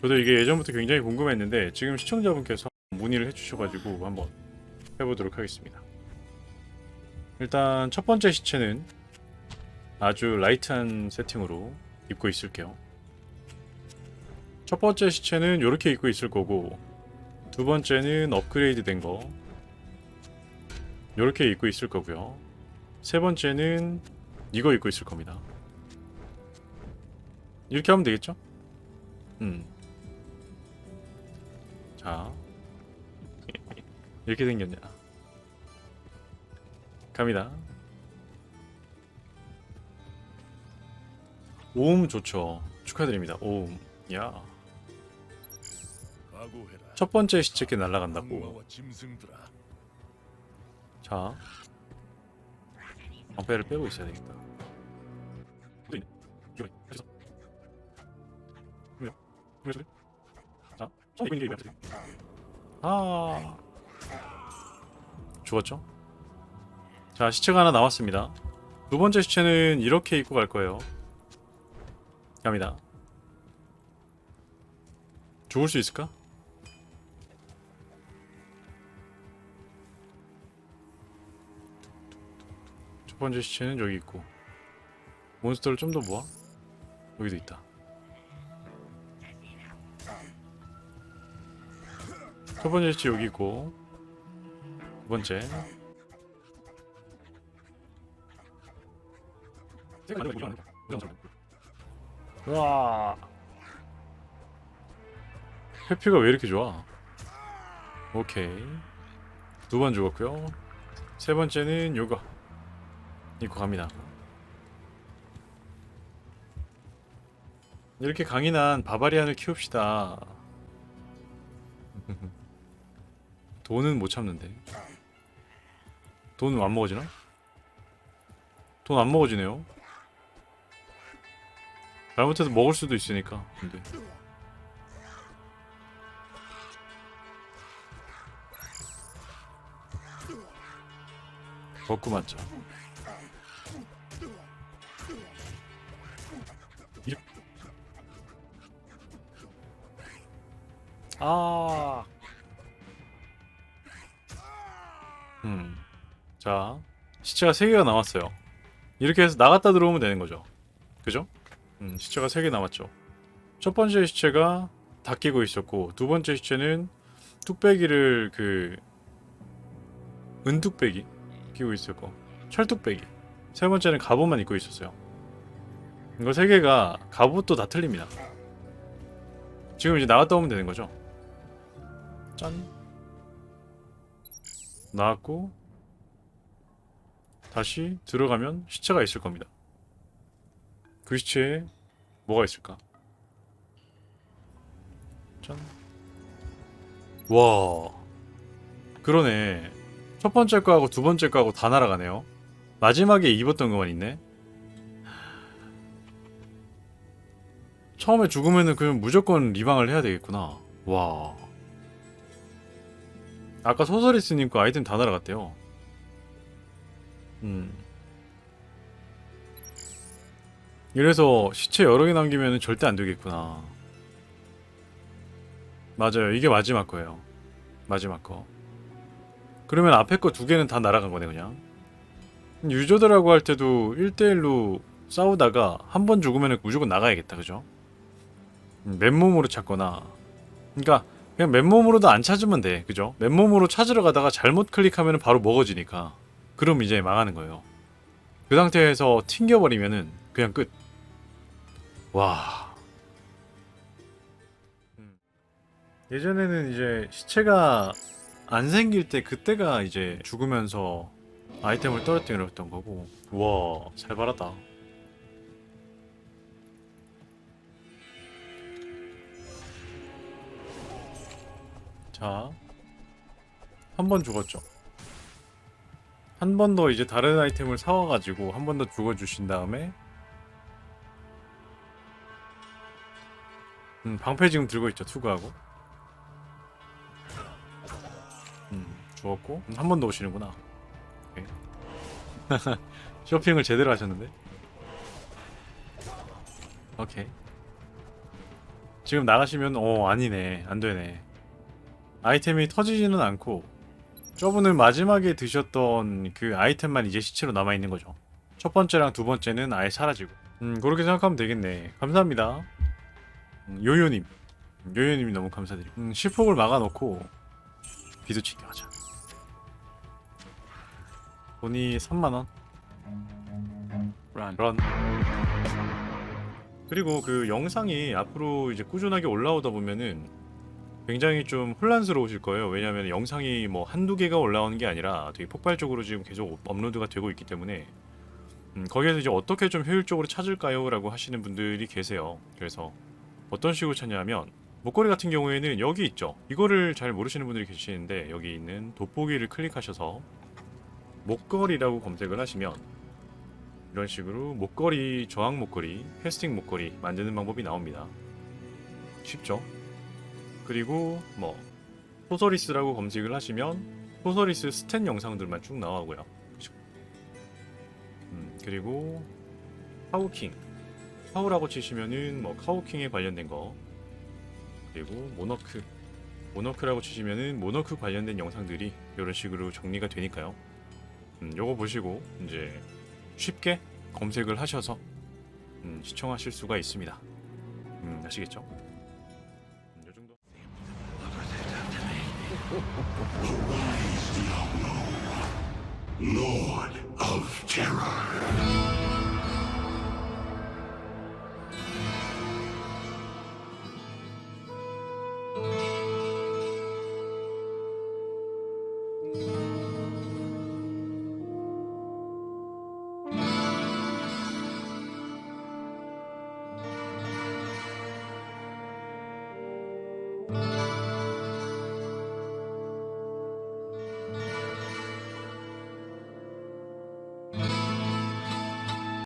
저도 이게 예전부터 굉장히 궁금했는데 지금 시청자분께서 문의를 해주셔가지고 한번 해보도록 하겠습니다. 일단 첫 번째 시체는 아주 라이트한 세팅으로 입고 있을게요. 첫 번째 시체는 이렇게 입고 있을 거고 두 번째는 업그레이드 된 거 이렇게 입고 있을 거고요. 세 번째는 이거 입고 있을 겁니다. 이렇게 하면 되겠죠? 음. 자. 이렇게 생겼냐. 갑니다. 오음 좋죠. 축하드립니다. 오음. 야. 각오해라. 첫 번째 시체께 날아간다고. 자. 방패를 빼고 있어야 되겠다. 저 이거 있는 게 이거야. 아. 죽었죠? 자, 시체가 하나 나왔습니다. 두 번째 시체는 이렇게 입고 갈 거예요. 갑니다. 죽을 수 있을까? 첫 번째 시체는 여기 있고 몬스터를 좀 더 모아 여기도 있다 첫 번째 있고. 두 번째. 우와. 회피가 왜 이렇게 좋아? 오케이. 두 번 죽었고요. 세 번째는 요거. 입고 갑니다. 이렇게 강인한 바바리안을 키웁시다. 돈은 못 참는데. 돈안 먹어지나? 돈 안 먹어지네요. 잘못해서 먹을 수도 있으니까. 근데. 먹고. 이렇게. 아. 자, 시체가 3개가 남았어요. 이렇게 해서 나갔다 들어오면 되는 거죠. 그죠? 음, 시체가 3개 남았죠. 첫 번째 시체가 다 끼고 있었고, 두 번째 시체는 뚝배기를 그, 은뚝배기 끼고 있었고, 철뚝배기. 세 번째는 갑옷만 입고 있었어요. 이거 세 개가 갑옷도 다 틀립니다. 지금 이제 나갔다 오면 되는 거죠. 짠. 나왔고 다시 들어가면 시체가 있을 겁니다. 그 시체에 뭐가 있을까? 짠. 와. 그러네. 첫 번째 거하고 두 번째 거하고 다 날아가네요. 마지막에 입었던 것만 있네. 처음에 죽으면은 그냥 무조건 리방을 해야 되겠구나. 와. 아까 소설이스님 거 아이템 다 날아갔대요. 음. 이래서 시체 여러 개 남기면 절대 안 되겠구나. 맞아요. 이게 마지막 거예요. 마지막 거. 그러면 앞에 거 두 개는 다 날아간 거네, 그냥. 유저들하고 할 때도 1대1로 싸우다가 한 번 죽으면 무조건 나가야겠다, 그죠? 음, 맨몸으로 찾거나 그러니까 그냥 맨몸으로도 안 찾으면 돼 그죠 맨몸으로 찾으러 가다가 잘못 클릭하면 바로 먹어지니까 그럼 이제 망하는 거예요. 그 상태에서 튕겨버리면은 그냥 끝와. 음. 예전에는 이제 시체가 안 생길 때 그때가 이제 죽으면서 아이템을 떨어뜨렸던 거고. 와 잘 받았다. 자, 한 번 죽었죠. 한 번 더 이제 다른 아이템을 사와가지고 한 번 더 죽어주신 다음에 음, 방패 지금 들고 있죠, 투구하고. 음, 죽었고 한번 더 오시는구나. 쇼핑을 제대로 하셨는데. 오케이. 지금 나가시면 어 아니네 안 되네 아이템이 터지지는 않고 저분은 마지막에 드셨던 그 아이템만 이제 시체로 남아 있는 거죠. 첫 번째랑 두 번째는 아예 사라지고. 음 그렇게 생각하면 되겠네. 감사합니다. 음, 요요님. 음, 요요님이 너무 감사드리고 음, 실폭을 막아놓고 비두치기 하자. 돈이 3만원. Run. 그런 그리고 그 영상이 앞으로 이제 꾸준하게 올라오다 보면은 굉장히 좀 혼란스러우실 거예요. 왜냐하면 영상이 뭐 한두 개가 올라오는 게 아니라 되게 폭발적으로 지금 계속 업로드가 되고 있기 때문에 음, 거기에서 이제 어떻게 좀 효율적으로 찾을까요?라고 하시는 분들이 계세요. 그래서 어떤 식으로 찾냐면 목걸이 같은 경우에는 여기 있죠. 이거를 잘 모르시는 분들이 계시는데 여기 있는 돋보기를 클릭하셔서 목걸이라고 검색을 하시면 이런 식으로 목걸이 저항 목걸이 캐스팅 목걸이 만드는 방법이 나옵니다 쉽죠 그리고 뭐 소서리스라고 검색을 하시면 소서리스 스탯 영상들만 쭉 나오고요? 음, 그리고 카우킹 카우라고 치시면은 뭐 카우킹에 관련된 거 그리고 모너크 모너크라고 치시면은 모너크 관련된 영상들이 이런 식으로 정리가 되니까요 음, 요거 보시고 이제 쉽게 검색을 하셔서 음, 시청하실 수가 있습니다. 음, 아시겠죠? Lord of Terror.